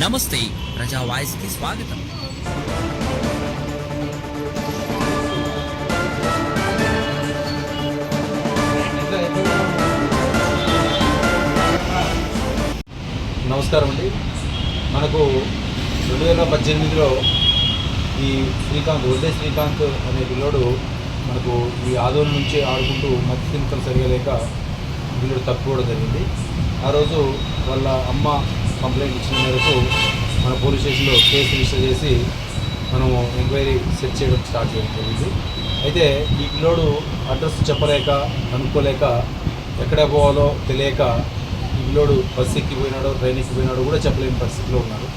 నమస్తే ప్రజా వాయిస్కి స్వాగతం. నమస్కారం అండి. మనకు రెండు వేల పద్దెనిమిదిలో ఈ శ్రీకాంత్ వడ్డే శ్రీకాంత్ అనే పిల్లోడు మనకు ఈ ఆదోళన నుంచి ఆడుకుంటూ మత్తి తింకలు సరిగా లేక పిల్లోడు తప్పుకోవడం జరిగింది. ఆ రోజు వాళ్ళ అమ్మ కంప్లైంట్ ఇచ్చిన మేరకు మన పోలీస్ స్టేషన్లో కేసు రిజిస్టర్ చేసి మనం ఎంక్వైరీ సెట్ చేయడం స్టార్ట్ చేయడం జరిగింది. అయితే ఈ పిల్లోడు అడ్రస్ చెప్పలేక అనుకోలేక ఎక్కడ పోవాలో తెలియక ఈ పిల్లోడు బస్సు ఎక్కిపోయినాడో ట్రైన్ ఎక్కిపోయినాడో కూడా చెప్పలేని పరిస్థితిలో ఉన్నాడు.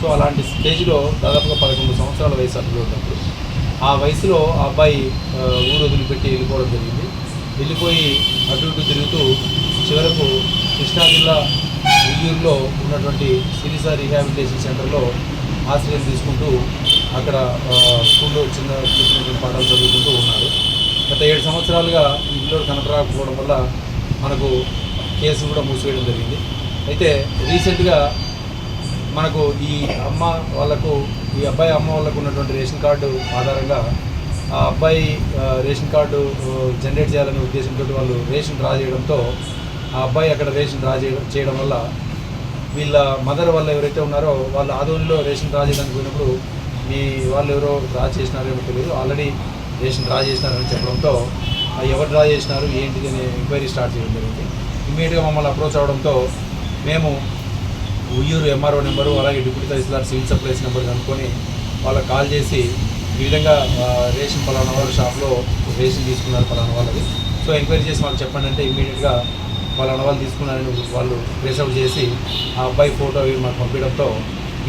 సో అలాంటి స్టేజ్లో దాదాపుగా పదకొండు సంవత్సరాల వయసు ఆ ఉన్నప్పుడు ఆ వయసులో ఆ అబ్బాయి ఊరు వదిలిపెట్టి వెళ్ళిపోవడం జరిగింది. వెళ్ళిపోయి అటు ఇటు తిరుగుతూ చివరకు కృష్ణా జిల్లా చిత్తూరులో ఉన్నటువంటి సిరిసా రీహాబిలిటేషన్ సెంటర్లో ఆశ్రయం తీసుకుంటూ అక్కడ స్కూల్లో చిన్న చిన్నటువంటి పాఠాలు చదువుకుంటూ ఉన్నారు. గత ఏడు సంవత్సరాలుగా ఈ పిల్లోడు కనపరాకపోవడం వల్ల మనకు కేసు కూడా మూసివేయడం జరిగింది. అయితే రీసెంట్గా మనకు ఈ అమ్మ వాళ్ళకు ఈ అబ్బాయి అమ్మ వాళ్ళకు ఉన్నటువంటి రేషన్ కార్డు ఆధారంగా ఆ అబ్బాయి రేషన్ కార్డు జనరేట్ చేయాలనే ఉద్దేశంతో వాళ్ళు రేషన్ డ్రా చేయడంతో ఆ అబ్బాయి అక్కడ రేషన్ డ్రా చేయడం చేయడం వల్ల వీళ్ళ మదర్ వాళ్ళు ఎవరైతే ఉన్నారో వాళ్ళ ఆదోనిలో రేషన్ డ్రా చేయడానికి పోయినప్పుడు మీ వాళ్ళు ఎవరో డ్రా చేసినారేమో తెలియదు ఆల్రెడీ రేషన్ డ్రా చేసినారని చెప్పడంతో ఎవరు డ్రా చేసినారు ఏంటిది అనే ఎంక్వైరీ స్టార్ట్ చేయడం జరిగింది. ఇమీడియట్గా మమ్మల్ని అప్రోచ్ అవడంతో మేము ఉయ్యూరు ఎంఆర్ఓ నెంబరు అలాగే deputy tahsildar civil supplies number కనుక్కొని వాళ్ళకి కాల్ చేసి ఈ విధంగా రేషన్ పలానా వాళ్ళ షాప్లో రేషన్ తీసుకున్నారు పలానా వాళ్ళది. సో ఎంక్వైరీ చేసి మాకు చెప్పండి అంటే ఇమీడియట్గా వాళ్ళ అనవాళ్ళు తీసుకున్నారని వాళ్ళు ట్రేస్ చేసి ఆ అబ్బాయి ఫోటో అవి మాకు పంపించడంతో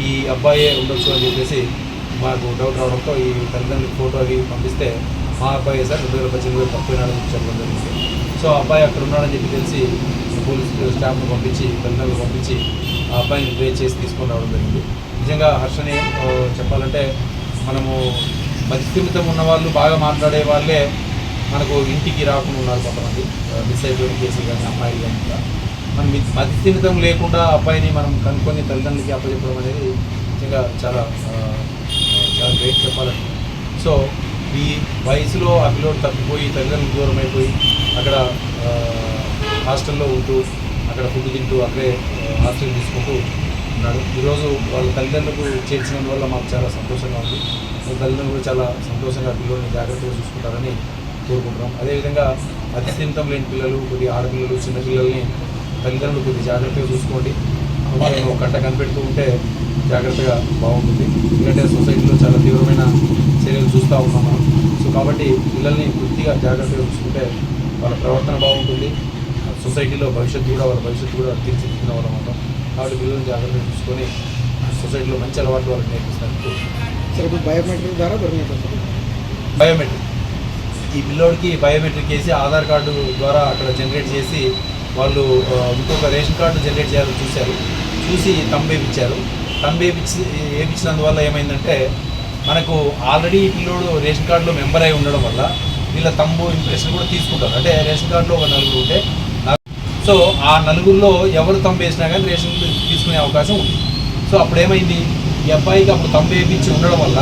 ఈ అబ్బాయే ఉండొచ్చు అని చెప్పేసి మాకు డౌట్ రావడంతో ఈ తల్లిదండ్రులకి ఫోటో అవి పంపిస్తే మా అబ్బాయి సార్ రెండు వేల పద్దెనిమిదిలో తప్పినాడని చెప్పడం జరిగింది. సో అబ్బాయి అక్కడ ఉన్నాడని చెప్పి తెలిసి పోలీస్ స్టాఫ్ను పంపించి తల్లిదండ్రులు పంపించి ఆ అబ్బాయిని ట్రేస్ చేసి తీసుకొని రావడం జరిగింది. నిజంగా హర్షని చెప్పాలంటే మనము మతిస్థిమితం ఉన్న వాళ్ళు బాగా మాట్లాడే వాళ్ళే మనకు ఇంటికి రాకుండా ఉన్నారు కొంతమంది. ఆ, మిస్ అయిపోయిన కేసులు కానీ అమ్మాయిలు కానీ మనం మి- లేకుండా అబ్బాయిని మనం కనుక్కొని తల్లిదండ్రులకి అప్పచెప్పడం అనేది నిజంగా చాలా చాలా గ్రేట్ చెప్పాలండి సో ఈ వయసులో ఆ పిల్లోడు తప్పిపోయి తల్లిదండ్రులకు దూరం అయిపోయి అక్కడ హాస్టల్లో ఉంటూ అక్కడ ఫుడ్ తింటూ అక్కడే ఆ, హాస్టల్ తీసుకుంటూ ఉన్నాడు. ఈరోజు వాళ్ళ తల్లిదండ్రులకు చేర్చినందువల్ల మాకు చాలా సంతోషంగా ఉంది. తల్లిదండ్రులు కూడా చాలా సంతోషంగా పిల్లల్ని జాగ్రత్తగా చూసుకుంటారని కోరుకుంటున్నాం. అదేవిధంగా అతి స్థిమితం లేని పిల్లలు కొద్దిగా ఆడపిల్లలు చిన్న పిల్లల్ని తల్లిదండ్రులు కొద్దిగా జాగ్రత్తగా చూసుకోండి. వాళ్ళని ఒక గంట కనిపెడుతూ ఉంటే జాగ్రత్తగా బాగుంటుంది. ఎందుకంటే సొసైటీలో చాలా తీవ్రమైన చర్యలు చూస్తూ ఉన్నాం మనం. సో కాబట్టి పిల్లల్ని పూర్తిగా జాగ్రత్తగా చూసుకుంటే వాళ్ళ ప్రవర్తన బాగుంటుంది. సొసైటీలో భవిష్యత్తు కూడా వాళ్ళ భవిష్యత్తు కూడా తీర్చిదిద్దిన వాళ్ళం అవుతాం కాబట్టి పిల్లల్ని జాగ్రత్తగా చూసుకొని సొసైటీలో మంచి అలవాట్లు వాళ్ళకి నేర్పిస్తారు సరే ఇప్పుడు బయోమెట్రిక్ ద్వారా బయోమెట్రిక్. ఈ పిల్లోడికి బయోమెట్రిక్ వేసి ఆధార్ కార్డు ద్వారా అక్కడ జనరేట్ చేసి వాళ్ళు ఇంకొక రేషన్ కార్డు జనరేట్ చేయాలని చూశారు. చూసి తంబేపిచ్చారు తంబేపిచ్చి వేపించినందువల్ల ఏమైందంటే మనకు ఆల్రెడీ ఈ పిల్లోడు రేషన్ కార్డులో మెంబర్ అయి ఉండడం వల్ల వీళ్ళ తంబు ఇంప్రెషన్ కూడా తీసుకుంటారు. అంటే రేషన్ కార్డులో ఒక నలుగురు ఉంటే సో ఆ నలుగురిలో ఎవరు తంబు వేసినా కానీ రేషన్ తీసుకునే అవకాశం ఉంది. సో అప్పుడు ఏమైంది ఈ అబ్బాయికి అప్పుడు తంబు వేయించి ఉండడం వల్ల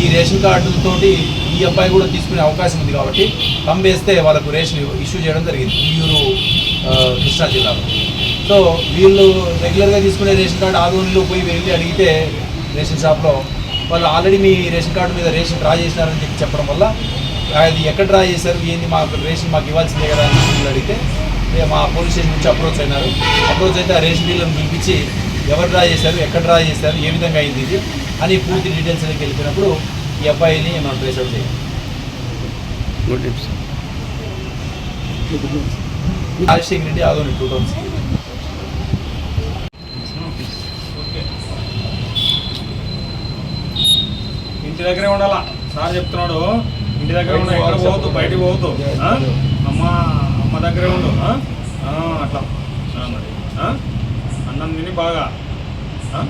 ఈ రేషన్ కార్డులతోటి ఈ అబ్బాయి కూడా తీసుకునే అవకాశం ఉంది కాబట్టి తంబు వేస్తే వాళ్ళకు రేషన్ ఇష్యూ చేయడం జరిగింది ఈయూరు కృష్ణా జిల్లాలో. సో వీళ్ళు రెగ్యులర్గా తీసుకునే రేషన్ కార్డు ఆదోనిలో పోయి వెళ్ళి అడిగితే రేషన్ షాప్లో వాళ్ళు ఆల్రెడీ మీ రేషన్ కార్డు మీద రేషన్ డ్రా చేసినారని చెప్పి చెప్పడం వల్ల అది ఎక్కడ డ్రా చేశారు ఏంది మాకు రేషన్ మాకు ఇవ్వాల్సిందే కదా అని వీళ్ళు అడిగితే మా పోలీస్ స్టేషన్ నుంచి అప్రోచ్ అయినారు. అప్రోచ్ అయితే ఆ రేషన్ డీలర్ని పిలిపించి ఎవరు డ్రా చేశారు ఎక్కడ డ్రా చేశారు ఏ విధంగా అయింది ఇది అని పూర్తి డీటెయిల్స్ అనేది వెళ్ళిపోయినప్పుడు ఈ అబ్బాయిని మనం ట్రేస్ అవుట్ చేయాలి రాజశేఖర్ రెడ్డి ఆదోని టూ థౌసండ్ ఇంటి దగ్గరే ఉండాలా? సార్ చెప్తున్నాడు ఇంటి దగ్గర ఉండ ఎక్కడ పోవద్దు బయటికి పోవద్దు? అమ్మ అమ్మ దగ్గరే ఉండు. అట్లా. మరి? అన్నం తిని బాగా. ఆ?